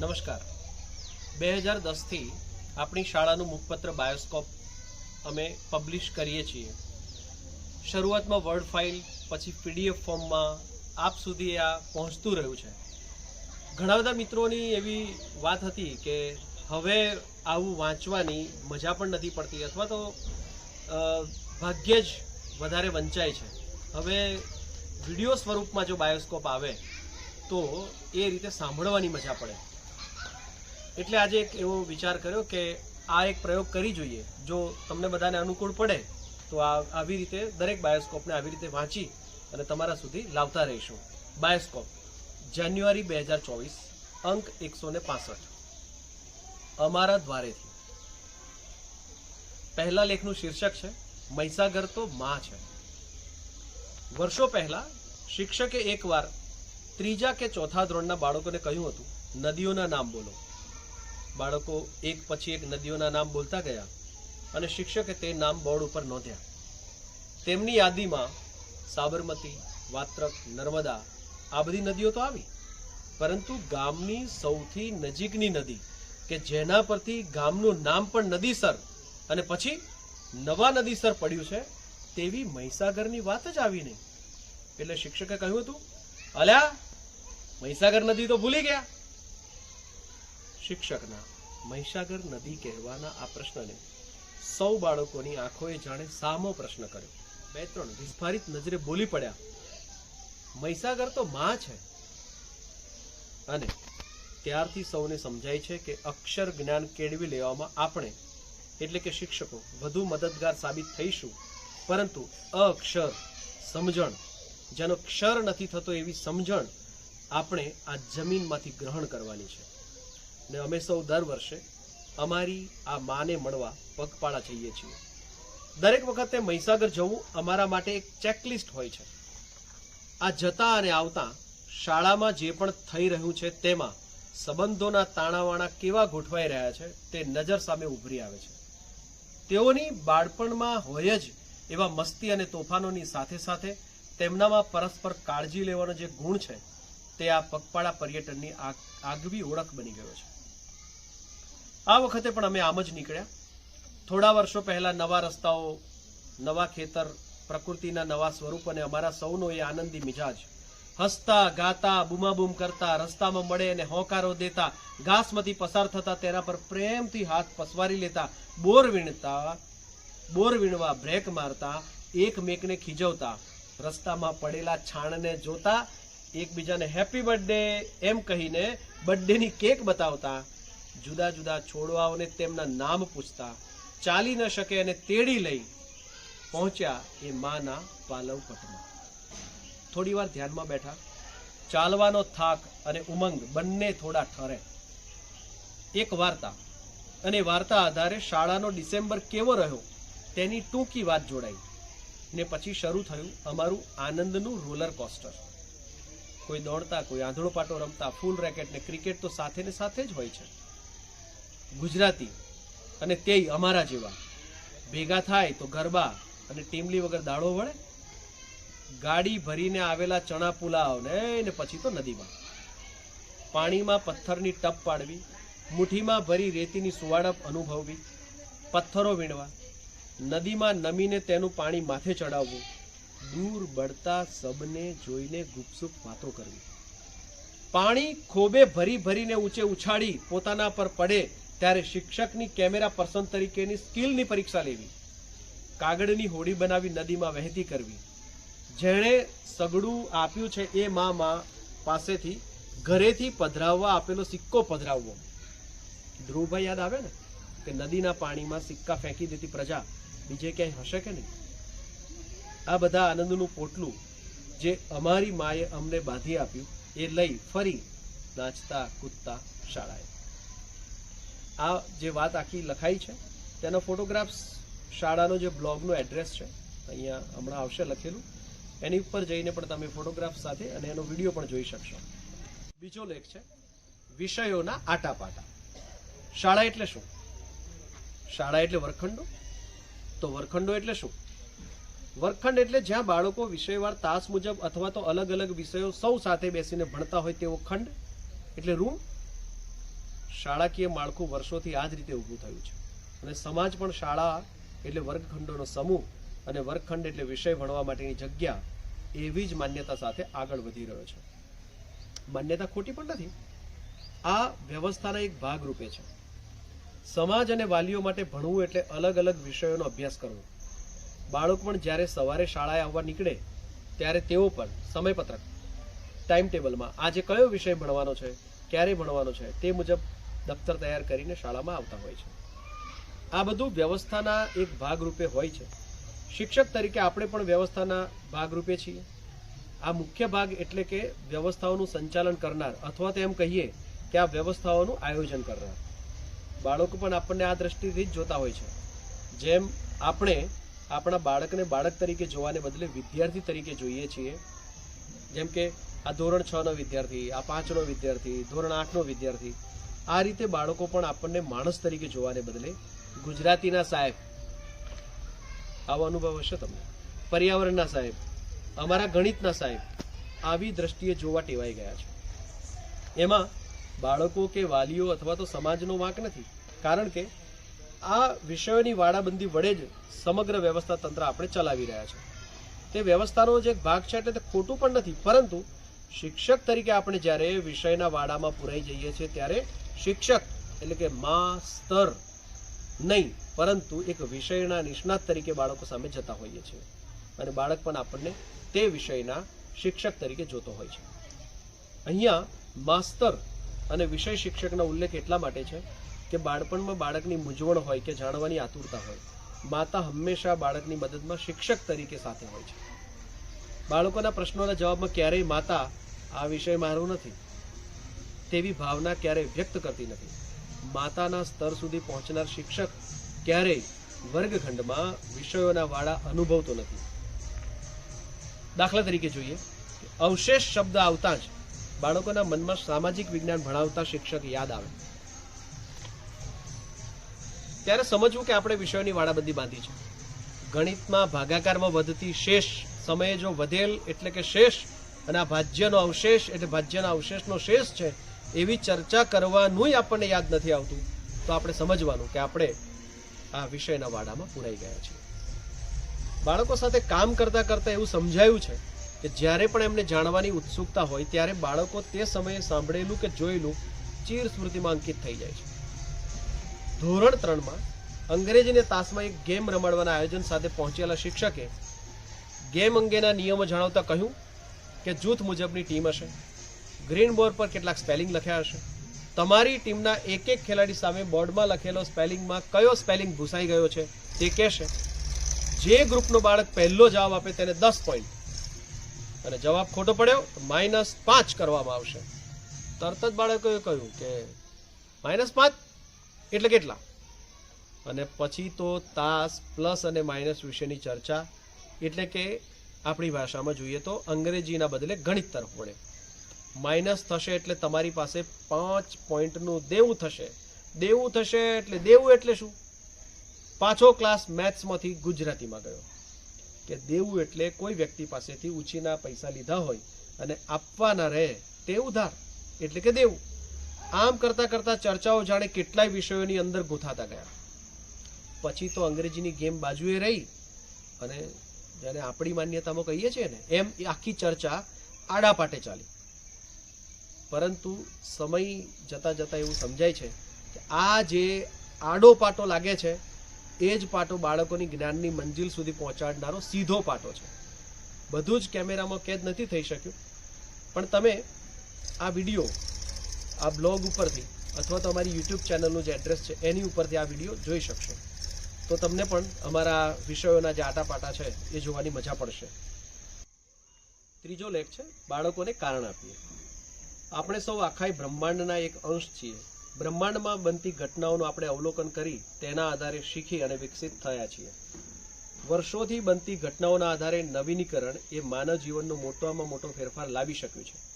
નમસ્કાર. બે હજાર દસથી આપણી શાળાનું મુખપત્ર બાયોસ્કોપ અમે પબ્લિશ કરીએ છીએ. શરૂઆતમાં વર્ડ ફાઇલ, પછી પીડીએફ ફોર્મમાં આપ સુધી આ પહોંચતું રહ્યું છે. ઘણા બધા મિત્રોની એવી વાત હતી કે હવે આવું વાંચવાની મજા પણ નથી પડતી અથવા તો ભાગ્યે જ વધારે વંચાય છે. હવે વીડિયો સ્વરૂપમાં જો બાયોસ્કોપ આવે, તો એ રીતે સાંભળવાની મજા પડે. એટલે આજે એક એવો વિચાર કર્યો કે આ એક પ્રયોગ કરી જોઈએ. જો તમને બધાને અનુકૂળ પડે, તો આ આવી રીતે દરેક બાયોસ્કોપને આવી રીતે વાંચી અને તમારા સુધી લાવતા રહીશું. બાયોસ્કોપ, જાન્યુઆરી બે હજાર ચોવીસ, અંક એકસો ને પાસઠ. અમારા દ્વારેથી. પહેલા લેખનું શીર્ષક છે, મહીસાગર તો માં છે. વર્ષો પહેલા શિક્ષકે એકવાર ત્રીજા કે ચોથા ધોરણના બાળકોને કહ્યું હતું, નદીઓના નામ બોલો. બાળકો એક પછી એક નદીઓના નામ બોલતા ગયા અને શિક્ષકે તે નામ બોર્ડ ઉપર નોંધ્યા. તેમની યાદીમાં સાબરમતી, વાત્રક, નર્મદા આ બધી નદીઓ તો આવી. પરંતુ ગામની સૌથી નજીકની નદી કે જેના પરથી ગામનું નામ પણ નદીસર અને પછી નવા નદીસર પડ્યું છે તેવી મહીસાગરની વાત જ આવી નહીં. એટલે શિક્ષકે કહ્યું હતું, અલ્યા, મહીસાગર નદી તો ભૂલી ગયા. શિક્ષકના મહીસાગર નદી કહેવાના આ પ્રશ્નને સૌ બાળકોની આંખોએ જાણે સામો પ્રશ્ન કર્યો. બે ત્રણ વિસ્ફારિત નજરે બોલી પડ્યા, મહીસાગર તો માં છે. અને ત્યારથી સૌને સમજાય છે કે અક્ષર જ્ઞાન કેળવી લેવામાં આપણે, એટલે કે શિક્ષકો, વધુ મદદગાર સાબિત થઈશું. પરંતુ અક્ષર, સમજણ, જેનો ક્ષર નથી થતો એવી સમજણ આપણે આ જમીનમાંથી ગ્રહણ કરવાની છે. ને અમે સૌ દર વર્ષે અમારી આ માને મળવા પગપાળા જઈએ છીએ. દરેક વખતે મહીસાગર જવું અમારા માટે એક ચેકલિસ્ટ હોય છે. આ જતા અને આવતા શાળામાં જે પણ થઈ રહ્યું છે તેમાં સંબંધોના તાણાવાણા કેવા ગોઠવાઈ રહ્યા છે તે નજર સામે ઉભરી આવે છે. તેઓની બાળપણમાં હોય જ એવા મસ્તી અને તોફાનોની સાથે સાથે તેમનામાં પરસ્પર કાળજી લેવાનો જે ગુણ છે તે આ પગપાળા પર્યટનની આગવી ઓળખ બની ગયો છે. આ વખતે પણ અમે આમ જ નીકળ્યા. થોડા વર્ષો પહેલા નવા રસ્તાઓ, નવા ખેતર, પ્રકૃતિના નવા સ્વરૂપ અને અમારા સૌનો એ આનંદી મિજાજ. હસતા, ગાતા, બૂમાબૂમ કરતા, રસ્તામાં મળે અને હોંકારો દેતા, ઘાસમાંથી પસાર થતા તેના પર પ્રેમથી હાથ પસવારી લેતા, બોર વીણતા, બોર વીણવા બ્રેક મારતા, એકમેકને ખીજવતા, રસ્તામાં પડેલા છાણને જોતા એકબીજાને હેપી બર્થડે એમ કહીને બર્થડેની કેક બતાવતા, જુદા જુદા છોડવાઓને તેમના નામ પૂછતા, ચાલી ન શકે અને તેડી લઈ પહોંચ્યા એ માના પાલવ પટમાં થોડી વાર ધ્યાનમાં બેઠા, ચાલવાનો થાક અને ઉમંગ બંને થોડા ઠરે. એક વાર્તા, અને વાર્તા આધારે શાળાનો ડિસેમ્બર કેવો રહ્યો તેની ટૂંકી વાત જોડાઈ. ને પછી શરૂ થયું અમારું આનંદનું રોલર કોસ્ટર કોઈ દોડતા, કોઈ આંધળો પાટો રમતા, ફૂલ રેકેટ ને ક્રિકેટ તો સાથે ને સાથે જ હોય છે. ગુજરાતી અને તે અમારા જેવા. ભેગા થાય તો ગરબા અને ટીમલી વગર દાડો વળે. ગાડી ભરીને આવેલા ચણા પુલાવ ને પછી તો નદીમાં. પાણીમાં પથ્થરની ટપ પાડવી, મુઠ્ઠીમાં ભરી રેતીની સુવાડપ અનુભવવી, પથ્થરો વીણવા, નદીમાં નમીને તેનું પાણી માથે ચડાવવું દૂર બળતા સબને જોઈને ગુપસુપ વાતો કરવી. પાણી ખોબે ભરી ભરીને ઊંચે ઉછાળી પોતાના પર પડે ત્યારે શિક્ષકની કેમેરા પર્સન તરીકેની સ્કિલની પરીક્ષા લેવી. કાગળની હોડી બનાવી નદીમાં વહેતી કરવી. જેણે સગડું આપ્યું છે એ મા મા પાસેથી ઘરેથી પધરાવવા આપેલો સિક્કો પધરાવવો. ધ્રુવભાઈ યાદ આવે ને? કે નદીના પાણીમાં સિક્કા ફેંકી દેતી પ્રજા બીજે ક્યાંય હશે કે નહીં? આ બધા આનંદનું પોટલું જે અમારી માએ અમને બાંધી આપ્યું, એ લઈ ફરી નાચતા, કૂદતા શાળાએ. આ જે વાત આખી લખાઈ છે, તેનો ફોટોગ્રાફ્સ શાળાનો જે બ્લોગનો એડ્રેસ છે, અહીંયા હમણાં આવશે લખેલું. એની ઉપર જઈને પણ તમે ફોટોગ્રાફ સાથે અને એનો વીડિયો પણ જોઈ શકશો. બીજો લેખ છે, વિષયોના આટાપાટા. શાળા એટલે શું? શાળા એટલે વરખંડો તો વરખંડો એટલે શું? વર્ગખંડ એટલે જ્યાં બાળકો વિષયવાર તાસ મુજબ અથવા તો અલગ અલગ વિષયો સૌ સાથે બેસીને ભણતા હોય તેવો ખંડ, એટલે રૂમ શાળાકીય માળખું વર્ષોથી આ જ રીતે ઊભું થયું છે. અને સમાજ પણ શાળા એટલે વર્ગખંડોનો સમૂહ અને વર્ગખંડ એટલે વિષય ભણવા માટેની જગ્યા એવી જ માન્યતા સાથે આગળ વધી રહ્યો છે. માન્યતા ખોટી પણ નથી. આ વ્યવસ્થાના એક ભાગ રૂપે છે. સમાજ અને વાલીઓ માટે ભણવું એટલે અલગ અલગ વિષયોનો અભ્યાસ કરવો. બાળક પણ જ્યારે સવારે શાળાએ આવવા નીકળે, ત્યારે તેઓ પણ સમયપત્રક ટાઈમ ટેબલમાં આજે કયો વિષય ભણવાનો છે, ક્યારે ભણવાનો છે, તે મુજબ દફતર તૈયાર કરીને શાળામાં આવતા હોય છે. આ બધું વ્યવસ્થાના એક ભાગરૂપે હોય છે. શિક્ષક તરીકે આપણે પણ વ્યવસ્થાના ભાગરૂપે છીએ. આ મુખ્ય ભાગ એટલે કે વ્યવસ્થાઓનું સંચાલન કરનાર, અથવા તો એમ કહીએ કે આ વ્યવસ્થાઓનું આયોજન કરનાર. બાળકો પણ આપણને આ દ્રષ્ટિથી જ જોતા હોય છે. જેમ આપણે આપણા બાળકને બાળક તરીકે જોવાને બદલે વિદ્યાર્થી તરીકે જોઈએ છીએ. જેમ કે આ ધોરણ છ નો વિદ્યાર્થી, આ પાંચનો વિદ્યાર્થી, ધોરણ આઠનો વિદ્યાર્થી. આ રીતે બાળકો પણ આપણને માણસ તરીકે જોવાને બદલે ગુજરાતીના સાહેબ, આવો અનુભવ હશે તમને. પર્યાવરણના સાહેબ, અમારા ગણિતના સાહેબ આવી દ્રષ્ટિએ જોવા ટેવાઈ ગયા છે. એમાં બાળકો કે વાલીઓ અથવા તો સમાજનો વાંક નથી. કારણ કે આ વિષયોની વાડાબંધી વડે જ સમગ્ર વ્યવસ્થા તંત્ર આપણે ચલાવી રહ્યા છે. તે વ્યવસ્થાનો જે ભાગ છે એટલે તે ખોટું પણ નથી. પરંતુ શિક્ષક તરીકે આપણે જ્યારે વિષયના વાડામાં પુરાઈ જઈએ છીએ ત્યારે શિક્ષક એટલે કે માસ્તર નહીં, પરંતુ એક વિષયના નિષ્ણાત તરીકે બાળકો સામે જતા હોઈએ છીએ. અને બાળક પણ આપણને તે વિષયના શિક્ષક તરીકે જોતો હોય છે. અહીંયા માસ્તર અને વિષય શિક્ષકનો ઉલ્લેખ એટલા માટે છે કે બાળપણમાં બાળકની મૂંઝવણ હોય કે જાણવાની આતુરતા હોય, માતા હંમેશા બાળકની મદદમાં શિક્ષક તરીકે સાથે હોય છે. બાળકોના પ્રશ્નોના જવાબમાં ક્યારેય માતા, આ વિષય મારો નથી. તેવી ભાવના ક્યારેય વ્યક્ત કરતી નથી. માતાના સ્તર સુધી પહોંચનાર શિક્ષક ક્યારેય વર્ગખંડમાં વિષયોના વાળા અનુભવતો નથી. દાખલા તરીકે જોઈએ અવશેષ શબ્દ આવતા જ બાળકોના મનમાં સામાજિક વિજ્ઞાન ભણાવતા શિક્ષક યાદ આવે. ત્યારે સમજવું કે આપણે વિષયોની વાડાબંધી બાંધી છે. ગણિતમાં ભાગાકારમાં વધતી શેષ સમયે જો વધેલ એટલે કે શેષ અને આ ભાજ્યનો અવશેષ એટલે ભાજ્યના અવશેષનો શેષ છે, એવી ચર્ચા કરવાનુંય આપણને યાદ નથી આવતું. તો આપણે સમજવાનું કે આપણે આ વિષયના વાડામાં પુરાઈ ગયા છીએ. બાળકો સાથે કામ કરતા કરતા એવું સમજાયું છે કે જ્યારે પણ એમને જાણવાની ઉત્સુકતા હોય, ત્યારે બાળકો તે સમયે સાંભળેલું કે જોયેલું ચીર સ્મૃતિમાં અંકિત થઈ જાય છે. ધોરણ ત્રણમાં અંગ્રેજીને તાસમાં એક ગેમ રમાડવાના આયોજન સાથે પહોંચેલા શિક્ષકે ગેમ અંગેના નિયમો જણાવતા કહ્યું કે જૂથ મુજબની ટીમ હશે. ગ્રીન બોર્ડ પર કેટલાક સ્પેલિંગ લખ્યા હશે. તમારી ટીમના એક એક ખેલાડી સામે બોર્ડમાં લખેલો સ્પેલિંગમાં કયો સ્પેલિંગ ભૂસાઈ ગયો છે તે કહેશે. જે ગ્રુપનો બાળક પહેલો જવાબ આપે તેને દસ પોઈન્ટ અને જવાબ ખોટો પડ્યો માઇનસ પાંચ કરવામાં આવશે. તરત જ બાળકોએ કહ્યું કે માઇનસ પાંચ? એટલે કેટલા? અને પછી તો તાસ પ્લસ અને માઇનસ વિશેની ચર્ચા, એટલે કે આપણી ભાષામાં જોઈએ તો અંગ્રેજીના બદલે ગણિત તરફ વળે. માઇનસ થશે એટલે તમારી પાસે પાંચ પોઈન્ટનું દેવું થશે. દેવું થશે એટલે દેવું એટલે શું? પાછો ક્લાસ મેથ્સમાંથી ગુજરાતીમાં ગયો. કે દેવું એટલે કોઈ વ્યક્તિ પાસેથી ઉછીના પૈસા લીધા હોય અને આપવાના રહે તે ઉધાર, એટલે કે દેવું. આમ કરતા કરતા ચર્ચાઓ જાણે કેટલાય વિષયોની અંદર ગૂંથાતા ગયા. પછી તો અંગ્રેજીની ગેમ બાજુએ રહી અને જેને આપણી માન્યતામાં કહીએ છીએ ને, એમ આખી ચર્ચા આડા પાટે ચાલી. પરંતુ સમય જતા જતા એવું સમજાય છે કે આ જે આડો પાટો લાગે છે, એ જ પાટો બાળકોની જ્ઞાનની મંજિલ સુધી પહોંચાડનારો સીધો પાટો છે. બધું જ કેમેરામાં કેદ નથી થઈ શક્યું. પણ તમે આ વીડિયો આ બ્લોગ ઉપરથી અથવા તો અમારી યુટ્યુબ ચેનલનું જે એડ્રેસ છે, એની ઉપરથી આ વીડિયો જોઈ શકશો. તો તમને પણ અમારા વિષયોના જે આટાપાટા છે, એ જોવાની મજા પડશે. ત્રીજો લેખ છે, બાળકોને કારણ આપીએ. આપણે સૌ આખાય બ્રહ્માંડના એક અંશ છીએ. બ્રહ્માંડમાં બનતી ઘટનાઓનું આપણે અવલોકન કરી તેના આધારે શીખી અને વિકસિત થયા છીએ. વર્ષોથી બનતી ઘટનાઓના આધારે નવીનીકરણ એ માનવ જીવનનો મોટામાં મોટો ફેરફાર લાવી શક્યું છે.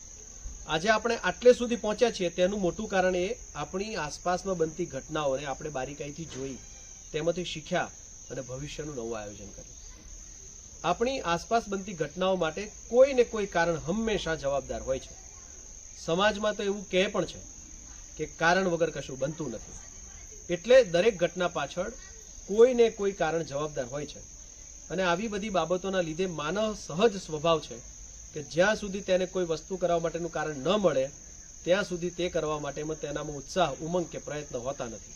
આજે આપણે આટલે સુધી પહોંચ્યા છીએ, તેનું મોટું કારણ એ આપણી આસપાસમાં બનતી ઘટનાઓને આપણે બારીકાઈથી જોઈ, તેમાંથી શીખ્યા અને ભવિષ્યનું નવું આયોજન કર્યું. આપણી આસપાસ બનતી ઘટનાઓ માટે કોઈ ને કોઈ કારણ હંમેશા જવાબદાર હોય છે. સમાજમાં તો એવું કહે પણ છે કે કારણ વગર કશું બનતું નથી. એટલે દરેક ઘટના પાછળ કોઈ ને કોઈ કારણ જવાબદાર હોય છે. અને આવી બધી બાબતોના લીધે માનવ સહજ સ્વભાવ છે કે જ્યાં સુધી તેને કોઈ વસ્તુ કરવા માટેનું કારણ ન મળે, ત્યાં સુધી તે કરવા માટેમાં તેનામાં ઉત્સાહ, ઉમંગ કે પ્રયત્ન હોતા નથી.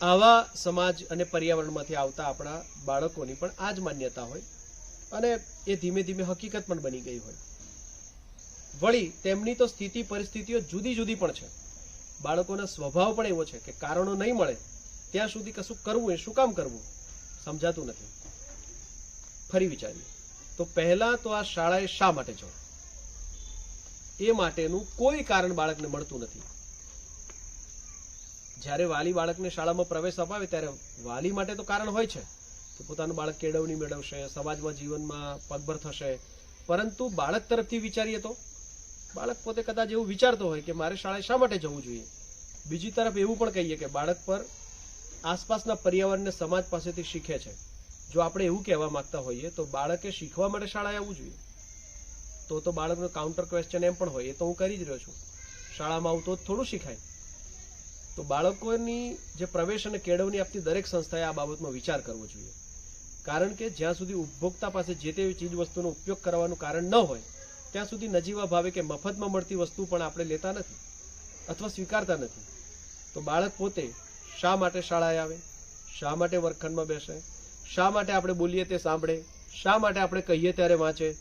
આવા સમાજ અને પર્યાવરણમાંથી આવતા આપણા બાળકોની પણ આ જ માન્યતા હોય અને એ ધીમે ધીમે હકીકત પણ બની ગઈ હોય. વળી તેમની તો સ્થિતિ, પરિસ્થિતિઓ જુદી જુદી પણ છે. બાળકોના સ્વભાવ પણ એવો છે કે કારણો નહીં મળે, ત્યાં સુધી કશું કરવું એ શું કામ કરવું? સમજાતું નથી. ફરી વિચારીએ. તો પહેલા તો આ શાળાએ શા માટે જવું? એ માટેનું કોઈ કારણ બાળકને મળતું નથી. જ્યારે વાલી બાળકને શાળામાં પ્રવેશ અપાવે ત્યારે વાલી માટે તો કારણ હોય છે. કે પોતાનું બાળક કેળવણી મેળવશે, સમાજમાં જીવનમાં પગભર થશે. પરંતુ બાળક તરફથી વિચારીએ તો, બાળક પોતે કદાચ એવું વિચારતો હોય કે મારે શાળાએ શા માટે જવું જોઈએ? બીજી તરફ એવું પણ કહીએ કે બાળક પર આસપાસના પર્યાવરણને સમાજ પાસેથી શીખે છે. જો આપણે એવું કહેવા માંગતા હોઈએ તો બાળકે શીખવા માટે શાળાએ આવવું જોઈએ. તો તો બાળકનો કાઉન્ટર ક્વેશ્ચન એમ પણ હોય, એ તો હું કરી જ રહ્યો છું. શાળામાં આવું તો થોડું શીખાય. તો બાળકોની જે પ્રવેશ અને કેળવણી આપતી દરેક સંસ્થાએ આ બાબતમાં વિચાર કરવો જોઈએ. કારણ કે જ્યાં સુધી ઉપભોક્તા પાસે જે તે ચીજ વસ્તુનો ઉપયોગ કરવાનું કારણ ન હોય, ત્યાં સુધી નજીવા ભાવે કે મફતમાં મળતી વસ્તુ પણ આપણે લેતા નથી અથવા સ્વીકારતા નથી. તો બાળક પોતે શા માટે શાળાએ આવે, શા માટે વર્ગખંડમાં બેસે શા માટે આપણે બોલીએ તે સાંભળે? શા માટે આપણે કહીએ ત્યારે વાંચે?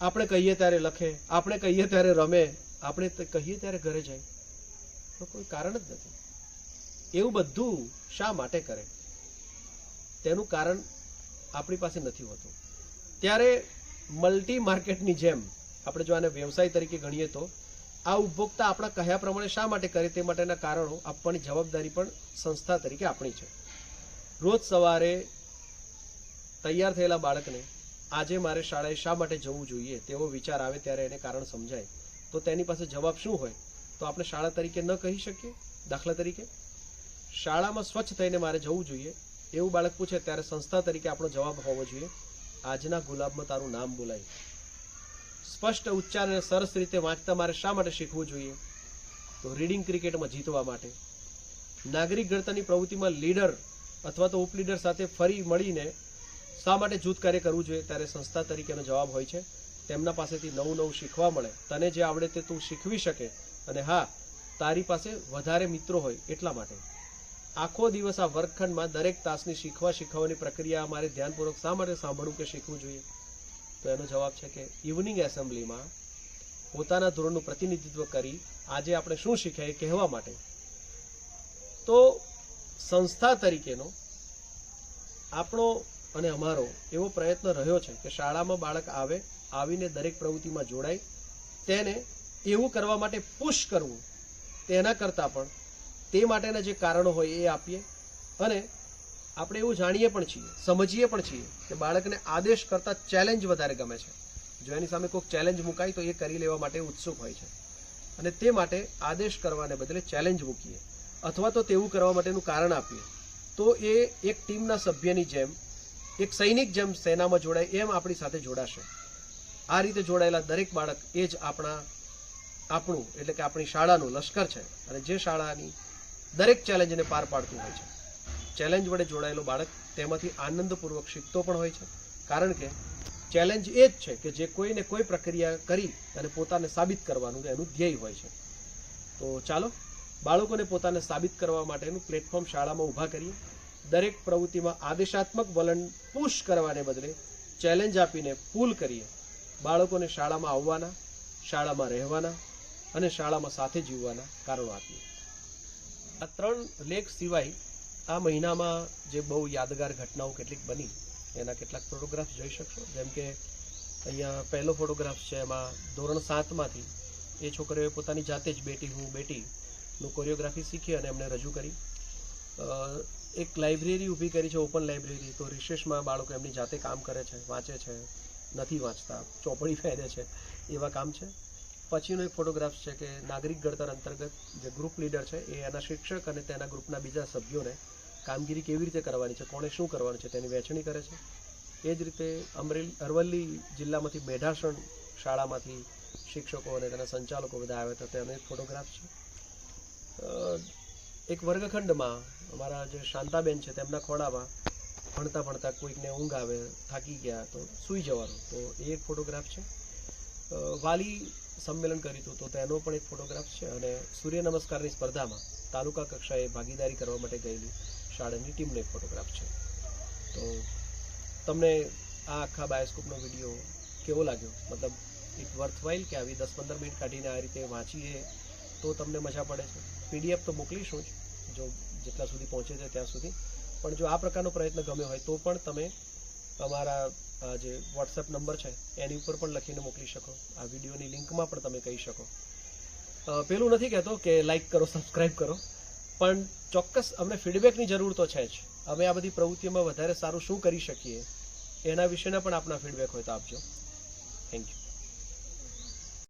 આપણે કહીએ ત્યારે લખે? આપણે કહીએ ત્યારે રમે? આપણે કહીએ ત્યારે ઘરે જાય? તો કોઈ કારણ જ નથી. એવું બધું શા માટે કરે? તેનું કારણ આપણી પાસે નથી હોતું. ત્યારે મલ્ટી માર્કેટની જેમ આપણે જો આને વ્યવસાય તરીકે ગણીએ તો, આ ઉપભોક્તા આપણા કહ્યા પ્રમાણે શા માટે કરે તે માટેના કારણો આપવાની જવાબદારી પણ સંસ્થા તરીકે આપણી છે. રોજ સવારે તૈયાર થયેલા બાળકને આજે મારે શાળાએ શા માટે જવું જોઈએ તેવો વિચાર આવે ત્યારે એને કારણ સમજાય. તો તેની પાસે જવાબ શું હોય? તો આપણે શાળા તરીકે ન કહી શકીએ? દાખલા તરીકે? શાળામાં સ્વચ્છ થઈને મારે જવું જોઈએ? એવું બાળક પૂછે ત્યારે સંસ્થા તરીકે આપણો જવાબ હોવો જોઈએ. આજના ગુલાબમાં તારું નામ બોલાય. સ્પષ્ટ, ઉચ્ચાર અને સરસ રીતે વાંચતા મારે શા માટે શીખવું જોઈએ? તો રીડિંગ ક્રિકેટમાં જીતવા માટે. નાગરિક ઘડતરની પ્રવૃત્તિમાં લીડર અથવા તો ઉપલીડર સાથે ફરી મળીને શા માટે જૂથ કાર્ય કરવું જોઈએ? ત્યારે સંસ્થા તરીકેનો જવાબ હોય છે, તેમના પાસેથી નવું નવું શીખવા મળે. તને જે આવડે તે તું શીખવી શકે. અને હા, તારી પાસે વધારે મિત્રો હોય એટલા માટે. આખો દિવસ આ વર્ગખંડમાં દરેક તાસની શીખવા શીખવાની પ્રક્રિયા અમારે ધ્યાનપૂર્વક શા માટે સાંભળવું કે શીખવું જોઈએ? તો એનો જવાબ છે કે ઇવનિંગ એસેમ્બલીમાં પોતાના ધોરણનું પ્રતિનિધિત્વ કરી આજે આપણે શું શીખ્યા એ કહેવા માટે. તો સંસ્થા તરીકેનો આપણો અને અમારો એવો પ્રયત્ન રહ્યો છે કે શાળામાં બાળક આવે, આવીને દરેક પ્રવૃત્તિમાં જોડાય. તેને એવું કરવા માટે પુશ કરવું, તેના કરતાં પણ તે માટેના જે કારણો હોય એ આપીએ. અને આપણે એવું જાણીએ પણ છીએ, સમજીએ પણ છીએ કે બાળકને આદેશ કરતાં ચેલેન્જ વધારે ગમે છે. જો એની સામે કોઈક ચેલેન્જ મુકાય તો એ કરી લેવા માટે ઉત્સુક હોય છે. અને તે માટે આદેશ કરવાને બદલે ચેલેન્જ મૂકીએ. અથવા તો તેવું કરવા માટેનું કારણ આપીએ. તો એ એક ટીમના સભ્યની જેમ એક સૈનિક જેમ સેનામાં જોડાય, એમ આપણી સાથે જોડાશે. આ રીતે જોડાયેલા દરેક બાળક એ જ આપણા, આપણું, એટલે કે આપણી શાળાનું લશ્કર છે. અને જે શાળાની દરેક ચેલેન્જને પાર પાડતું હોય છે. ચેલેન્જ વડે જોડાયેલો બાળક તેમાંથી આનંદપૂર્વક શીખતો પણ હોય છે. કારણ કે ચેલેન્જ એ જ છે કે જે કોઈને કોઈ પ્રક્રિયા કરી અને પોતાને સાબિત કરવાનું એનું ધ્યેય હોય છે. તો ચાલો, બાળકોને પોતાને સાબિત કરવા માટેનું પ્લેટફોર્મ શાળામાં ઊભા કરીએ. દરેક પ્રવૃત્તિમાં આદેશાત્મક વલણ પુશ કરવાને બદલે ચેલેન્જ આપીને પુલ કરીએ. બાળકોને શાળામાં આવવાના, શાળામાં રહેવાના અને શાળામાં સાથે જીવવાના કારણો આપીએ. આ ત્રણ લેખ સિવાય આ મહિનામાં જે બહુ યાદગાર ઘટનાઓ કેટલીક બની, એના કેટલાક ફોટોગ્રાફ્સ જોઈ શકશો. જેમ કે અહીંયા પહેલો ફોટોગ્રાફ છે એમાં ધોરણ સાતમાંથી એ છોકરીઓએ પોતાની જાતે જ બેટી હું બેટીનું કોરિયોગ્રાફી શીખી અને એમને રજૂ કરી. એક લાઇબ્રેરી ઊભી કરી છે, ઓપન લાઇબ્રેરી. તો રિશેષમાં બાળકો એમની જાતે કામ કરે છે, વાંચે છે, નથી વાંચતા, ચોપડી ફેરે છે, એવા કામ છે. પછીનો એક ફોટોગ્રાફ છે કે નાગરિક ઘડતર અંતર્ગત જે ગ્રુપ લીડર છે, એ એના શિક્ષક અને તેના ગ્રુપના બીજા સભ્યોને કામગીરી કેવી રીતે કરવાની છે, કોણે શું કરવાનું છે, તેની વહેંચણી કરે છે. એ જ રીતે અમરેલી, અરવલ્લી જિલ્લામાંથી મેઢાસણ શાળામાંથી શિક્ષકો અને તેના સંચાલકો બધા આવ્યા હતા તેનો એક ફોટોગ્રાફ છે. એક વર્ગખંડમાં અમારા જે શાંતાબેન છે તેમના ખોડામાં ભણતા ભણતા કોઈકને ઊંઘ આવે, થાકી ગયા, તો સૂઈ જવાનું. તો એ એક ફોટોગ્રાફ છે. વાલી સંમેલન કર્યું હતું, તો તેનો પણ એક ફોટોગ્રાફ છે અને સૂર્ય નમસ્કારની સ્પર્ધામાં તાલુકા કક્ષાએ ભાગીદારી કરવા માટે ગયેલી શાળાની ટીમનો એક ફોટોગ્રાફ છે. તો તમને આ આખા બાયોસ્કોપનો વીડિયો કેવો લાગ્યો? મતલબ ઇટ વર્થવાઇલ કે આવી દસ પંદર મિનિટ કાઢીને આ રીતે વાંચીએ તો તમને મજા પડે છે? પીડીએફ તો મોકલીશું જ, જો જેટલા સુધી પહોંચે છે ત્યાં સુધી. પણ જો આ પ્રકારનો પ્રયત્ન ગમ્યો હોય, તો પણ તમે અમારા જે વોટ્સએપ નંબર છે, એની ઉપર પણ લખીને મોકલી શકો. આ વિડીયોની લિંકમાં પણ તમે કહી શકો. પેલું નથી કહેતો કે લાઈક કરો સબસ્ક્રાઇબ કરો, પણ ચોક્કસ અમને ફીડબેકની જરૂર તો છે જ. અમે આ બધી પ્રવૃત્તિઓમાં વધારે સારું શું કરી શકીએ, એના વિશેના પણ આપના ફીડબેક હોય તો આપજો. Thank you